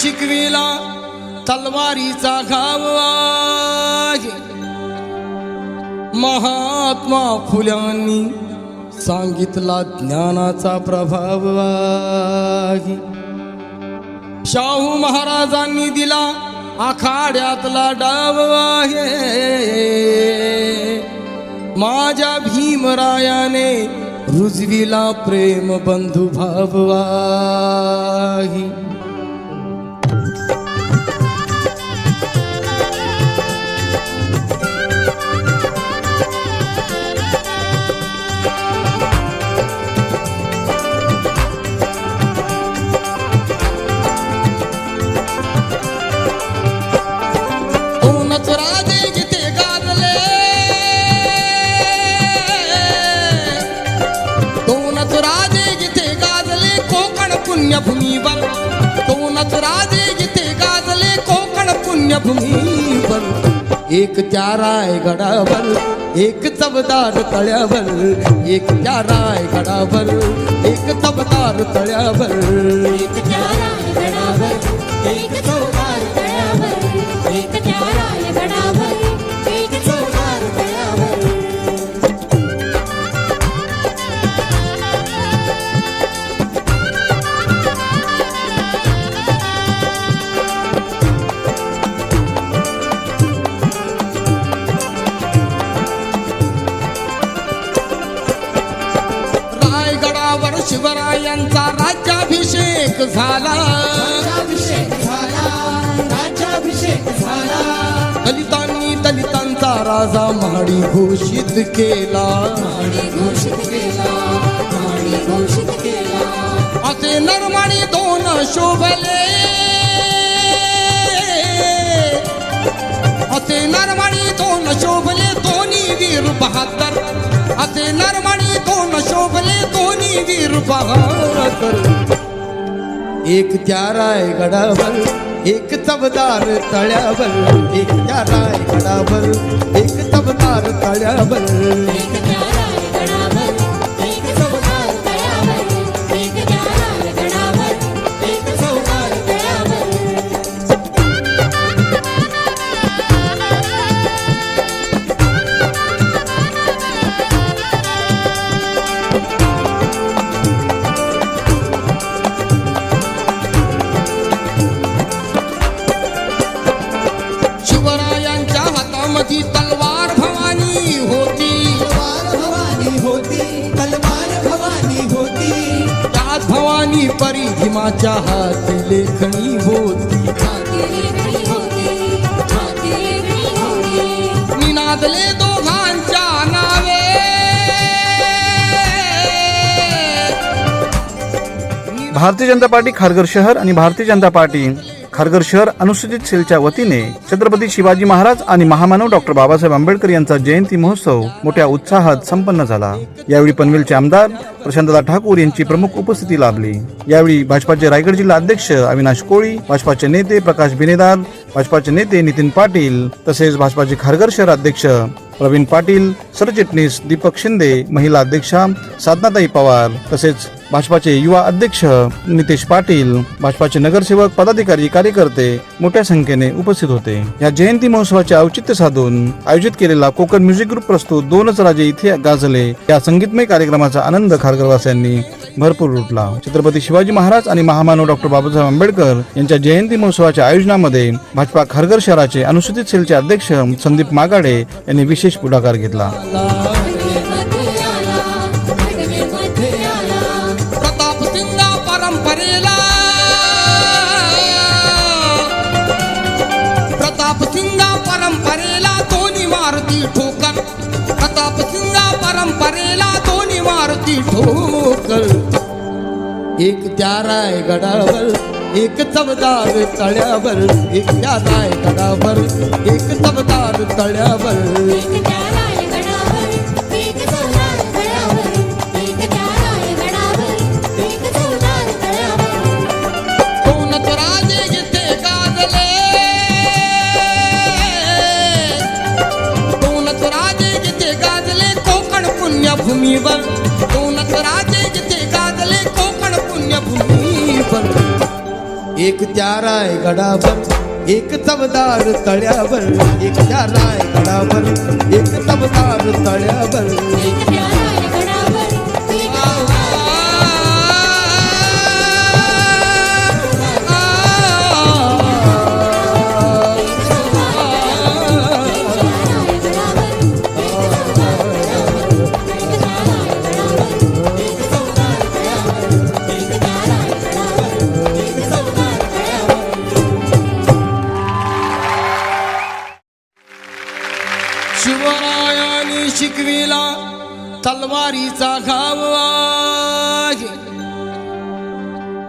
शिकविला तलवारीचा घाव महात्मा फुल्यांनी सांगितला ज्ञानाचा प्रभाव. शाहू महाराजांनी दिला आखाड्यातला डाव आहे माझ्या भीमरायाने रुजविला प्रेम बंधू भाव एक त्या रायगडावर एक चवदार तळ्यावर एक त्या रायगडावर एक चवदार तळ्यावर. एक शिवरायांचा राज्याभिषेक झाला. राज्याभिषेक दलितांनी दलितांचा राजा महाडी घोषित केला. आणि घोषित केला आणि घोषित केला. असे नरमाणी दोन शोभले. असे नरमाणी दोन शोभले दोन्ही वीर बहादर असे नरमणी कोण शोभले कोणी वीर बहादर एक त्या रायगडावर एक तबदार तळ्यावर एक त्या रायगडावर एक तबदार तळ्यावर. एक त्या माझ्या हाती लेखणी होती. छाती वेगळी होती निनादले दोघांच्या नावे. भारतीय जनता पार्टी खारघर शहर आणि भारतीय जनता पार्टी खारघर शहर अनुसूचित सेलच्या वतीने छत्रपती शिवाजी महाराज आणि महामानव डॉक्टर बाबासाहेब आंबेडकर यांचा जयंती महोत्सव मोठ्या उत्साहात संपन्न झाला. यावेळी पनवेलचे आमदार प्रशांतदा ठाकूर यांची प्रमुख उपस्थिती लाभली. यावेळी भाजपाचे रायगड जिल्हा अध्यक्ष अविनाश कोळी भाजपाचे नेते प्रकाश बिनेदार भाजपाचे नेते नितीन पाटील तसेच भाजपाचे खारघर शहर अध्यक्ष प्रवीण पाटील सरचिटणीस दीपक शिंदे महिला अध्यक्षा साधनाताई पवार तसेच भाजपाचे युवा अध्यक्ष नितेश पाटील भाजपाचे नगरसेवक पदाधिकारी कार्यकर्ते मोठ्या संख्येने उपस्थित होते. या जयंती महोत्सवाचे औचित्य साधून आयोजित केलेला कोकण म्युझिक ग्रुप प्रस्तुत दोनच राजे इथे गाजले. या संगीतमय कार्यक्रमाचा आनंद खारघरवासियांनी भरपूर लुटला. छत्रपती शिवाजी महाराज आणि महामानव डॉक्टर बाबासाहेब आंबेडकर यांच्या जयंती महोत्सवाच्या आयोजनामध्ये भाजपा खारघर शहराचे अनुसूचित सेलचे अध्यक्ष संदीप मागाडे यांनी विशेष पुढाकार घेतला. एक त्या रायगडावर एक चवदार तळ्यावर एक त्या रायगडावर एक चवदार तळ्यावर. एक एक त्या रायगडावर एक चवदार तळ्यावर एक त्या रायगडावर एक चवदार तळ्यावर.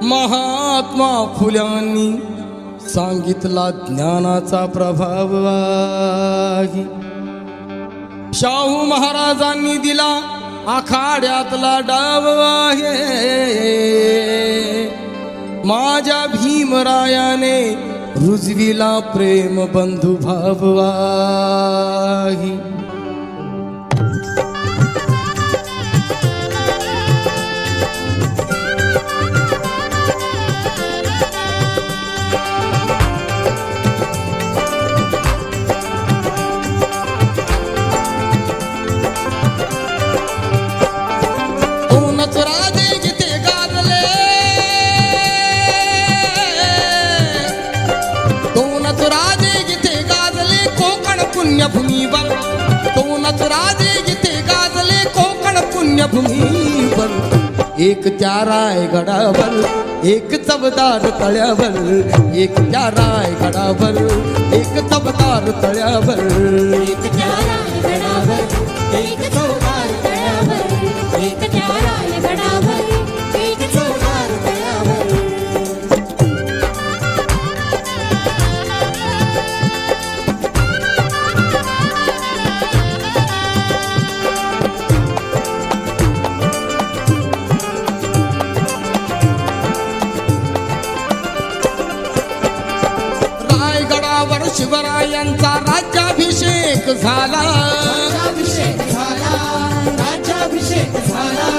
महात्मा फुल्यांनी सांगितला ज्ञानाचा प्रभाव शाहू महाराजांनी दिला आखाड्यातला डाव आहे. माझ्या भीमरायाने रुजविला प्रेम बंधू भाव तुम्ही पुण्यभूमीवर एक त्या रायगडावर एक चबदार तळ्यावर एक त्या रायगडावर एक चबदार तळ्यावर. एक त्या रायगडावर एक झाला. राज्याभिषेक झाला राज्याभिषेक झाला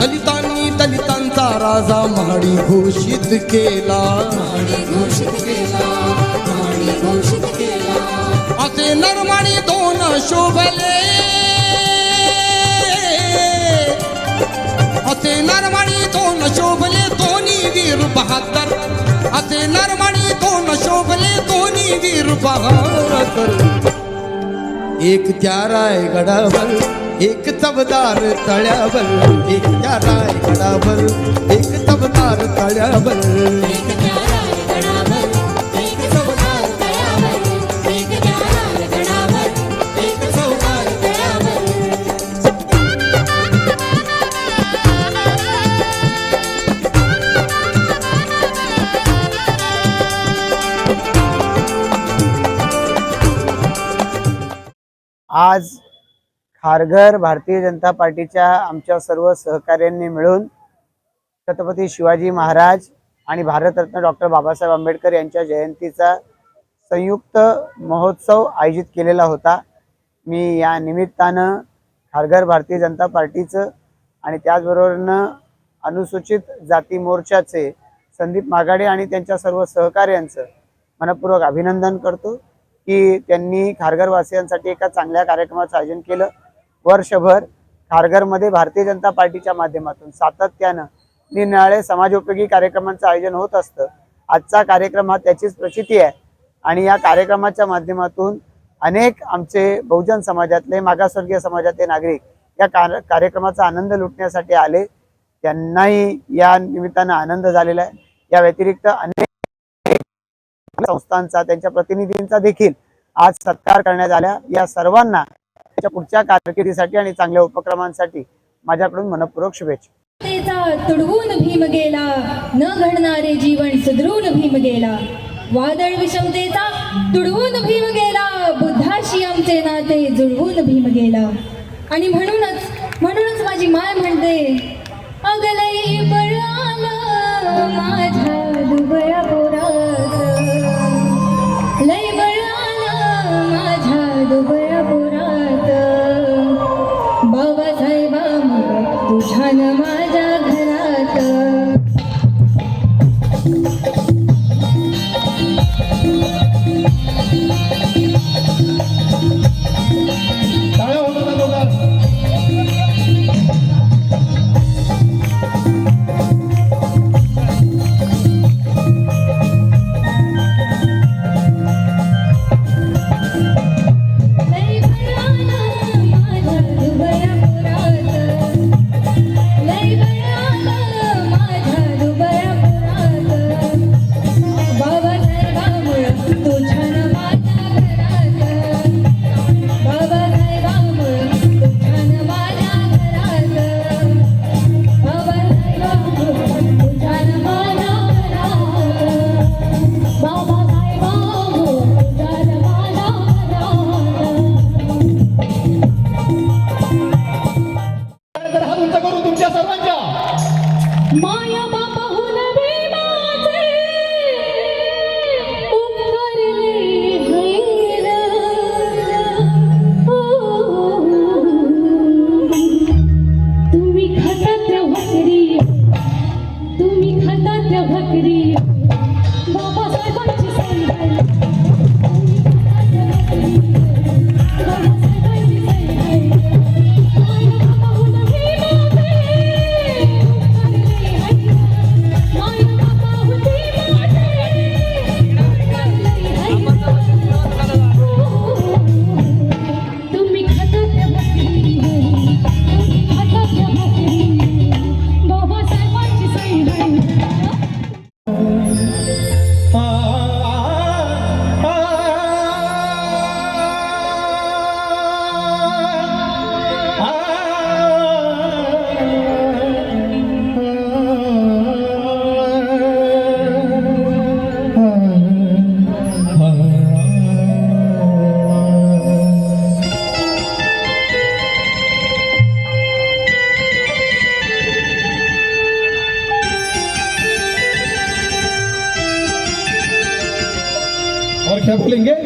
दलितांनी दलितांचा राजा महाडी घोषित केला. आणि घोषित केला आणि घोषित केला असे नरमाणी दोन शोभले. असे नरमाणी दोन शोभले दोन्ही वीर बहादर. असे नरमाणी दोन शोभले दोन्ही वीर बहादर. एक त्या रायगडावर एक तबदार तळ्यावर एक त्या रायगडावर एक तबदार तळ्यावर. खारघर भारतीय जनता पार्टीच्या आमच्या सर्व सहकाऱ्यांनी मिळून छत्रपती शिवाजी महाराज आणि भारतरत्न डॉक्टर बाबासाहेब आंबेडकर यांच्या जयंतीचा संयुक्त महोत्सव आयोजित केलेला होता. मी या निमित्तानं खारघर भारतीय जनता पार्टीचं आणि त्याचबरोबरनं अनुसूचित जाती मोर्चाचे संदीप मागाडे आणि त्यांच्या सर्व सहकार्यांचं मनपूर्वक अभिनंदन करतो की त्यांनी खारघरवासियांसाठी एका चांगल्या कार्यक्रमाचं आयोजन केलं. वर्षभर खारघरमध्ये भारतीय जनता पार्टीच्या माध्यमातून सातत्यानं निरनिराळे समाजोपयोगी कार्यक्रमांचं आयोजन होत असतं. आजचा कार्यक्रम हा त्याचीच प्रचिती आहे. आणि या कार्यक्रमाच्या माध्यमातून अनेक आमचे बहुजन समाजातले मागासवर्गीय समाजातले नागरिक या कार्यक्रमाचा आनंद लुटण्यासाठी आले. त्यांनाही या निमित्तानं आनंद झालेला आहे. या व्यतिरिक्त अनेक संस्थांचा त्यांच्या प्रतिनिधींचा देखील आज सत्कार करण्यात आला. या सर्वांना त्यांच्या पुढच्या कारकिर्दीसाठी आणि चांगल्या उपक्रमांसाठी माझ्याकडून मनपूर्वक शुभेच्छा. तुडवून भीम गेला न घडणारे जीवन सुधरून भीम गेला. वादळ विषमतेचा तुडवून भीम गेला बुद्धाशी आमचे नाते जुळवून भीम गेला. आणि म्हणूनच म्हणूनच माझी माय म्हणते अगलई बळ माझ्या दुबळ्या पोरात लय बळाला माझ्या दुबळ्या भकरी और है